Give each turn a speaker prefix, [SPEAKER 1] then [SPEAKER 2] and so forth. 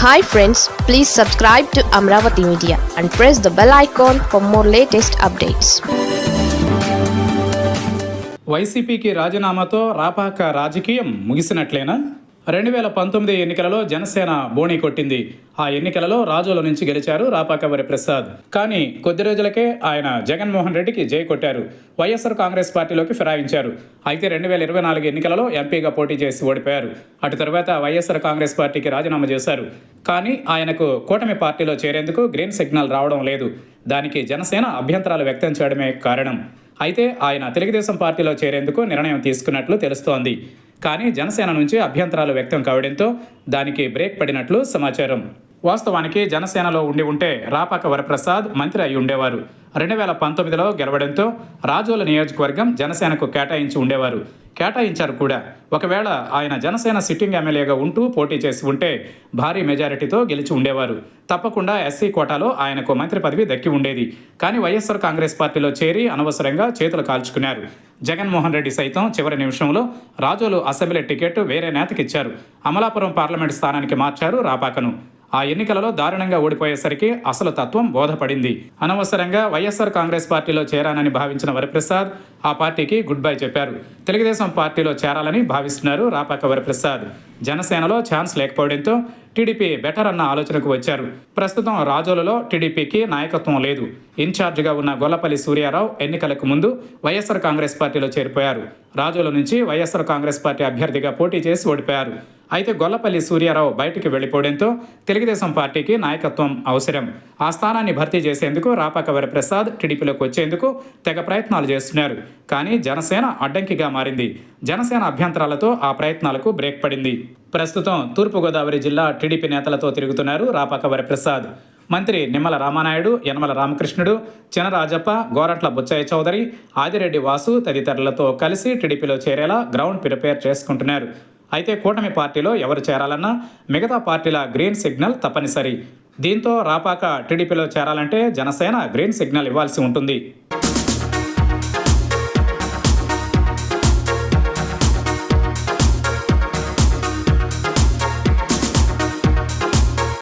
[SPEAKER 1] Hi friends please subscribe to Amaravati media and press the bell icon for more latest updates
[SPEAKER 2] వైసీపీకి రాజీనామాతో రాపాక రాజకీయం ముగిసినట్లేనా? రెండు వేల పంతొమ్మిది ఎన్నికలలో జనసేన బోణి కొట్టింది. ఆ ఎన్నికలలో రాజోల నుంచి గెలిచారు రాపాకవరి ప్రసాద్. కానీ కొద్ది రోజులకే ఆయన జగన్మోహన్ రెడ్డికి జై కొట్టారు. వైఎస్ఆర్ కాంగ్రెస్ పార్టీలోకి ఫిరాయించారు. అయితే రెండు వేల ఇరవై నాలుగు ఎన్నికలలో ఎంపీగా పోటీ చేసి ఓడిపోయారు. అటు తర్వాత వైఎస్ఆర్ కాంగ్రెస్ పార్టీకి రాజీనామా చేశారు. కానీ ఆయనకు కూటమి పార్టీలో చేరేందుకు గ్రీన్ సిగ్నల్ రావడం లేదు. దానికి జనసేన అభ్యంతరాలు వ్యక్తం చేయడమే కారణం. అయితే ఆయన తెలుగుదేశం పార్టీలో చేరేందుకు నిర్ణయం తీసుకున్నట్లు తెలుస్తోంది. కానీ జనసేన నుంచి అభ్యంతరాలు వ్యక్తం కావడంతో దానికి బ్రేక్ పడినట్లు సమాచారం. వాస్తవానికి జనసేనలో ఉండి ఉంటే రాపాక వరప్రసాద్ మంత్రి అయి ఉండేవారు. రెండు వేల పంతొమ్మిదిలో గెలవడంతో రాజోల నియోజకవర్గం జనసేనకు కేటాయించి ఉండేవారు. కేటాయించారు కూడా. ఒకవేళ ఆయన జనసేన సిట్టింగ్ ఎమ్మెల్యేగా ఉంటూ పోటీ చేసి ఉంటే భారీ మెజారిటీతో గెలిచి ఉండేవారు. తప్పకుండా ఎస్సీ కోటాలో ఆయనకు మంత్రి పదవి దక్కి ఉండేది. కానీ వైఎస్ఆర్ కాంగ్రెస్ పార్టీలో చేరి అనవసరంగా చేతులు కాల్చుకున్నారు. జగన్మోహన్ రెడ్డి సైతం చివరి నిమిషంలో రాజోలు అసెంబ్లీ టికెట్ వేరే నేతకిచ్చారు. అమలాపురం పార్లమెంట్ స్థానానికి మార్చారు రాపాకను. ఆ ఎన్నికలలో దారుణంగా ఓడిపోయేసరికి అసలు తత్వం బోధపడింది. అనవసరంగా వైఎస్ఆర్ కాంగ్రెస్ పార్టీలో చేరానని భావించిన వరప్రసాద్ ఆ పార్టీకి గుడ్ బై చెప్పారు. తెలుగుదేశం పార్టీలో చేరాలని భావిస్తున్నారు రాపాక వరప్రసాద్. జనసేనలో ఛాన్స్ లేకపోవడంతో టీడీపీ బెటర్ అన్న ఆలోచనకు వచ్చారు. ప్రస్తుతం రాజోలలో టీడీపీకి నాయకత్వం లేదు. ఇన్ఛార్జిగా ఉన్న గొల్లపల్లి సూర్యారావు ఎన్నికలకు ముందు వైఎస్ఆర్ కాంగ్రెస్ పార్టీలో చేరిపోయారు. రాజోల నుంచి వైఎస్ఆర్ కాంగ్రెస్ పార్టీ అభ్యర్థిగా పోటీ చేసి ఓడిపోయారు. అయితే గొల్లపల్లి సూర్యారావు బయటికి వెళ్ళిపోవడంతో తెలుగుదేశం పార్టీకి నాయకత్వం అవసరం. ఆ స్థానాన్ని భర్తీ చేసేందుకు రాపాక వరప్రసాద్ టీడీపీలోకి వచ్చేందుకు తెగ ప్రయత్నాలు చేస్తున్నారు. కానీ జనసేన అడ్డంకిగా మారింది. జనసేన అభ్యంతరాలతో ఆ ప్రయత్నాలకు బ్రేక్ పడింది. ప్రస్తుతం తూర్పుగోదావరి జిల్లా టీడీపీ నేతలతో తిరుగుతున్నారు రాపాక వరప్రసాద్ మంత్రి నిమ్మల రామానాయుడు యనమల రామకృష్ణుడు చినరాజప్ప గోరట్ల బుచ్చయ్య చౌదరి ఆదిరెడ్డి వాసు తదితరులతో కలిసి టీడీపీలో చేరేలా గ్రౌండ్ ప్రిపేర్ చేసుకుంటున్నారు. అయితే కూటమి పార్టీలో ఎవరు చేరాలన్నా మిగతా పార్టీల గ్రీన్ సిగ్నల్ తప్పనిసరి. దీంతో రాపాక టీడీపీలో చేరాలంటే జనసేన గ్రీన్ సిగ్నల్ ఇవ్వాల్సి ఉంటుంది.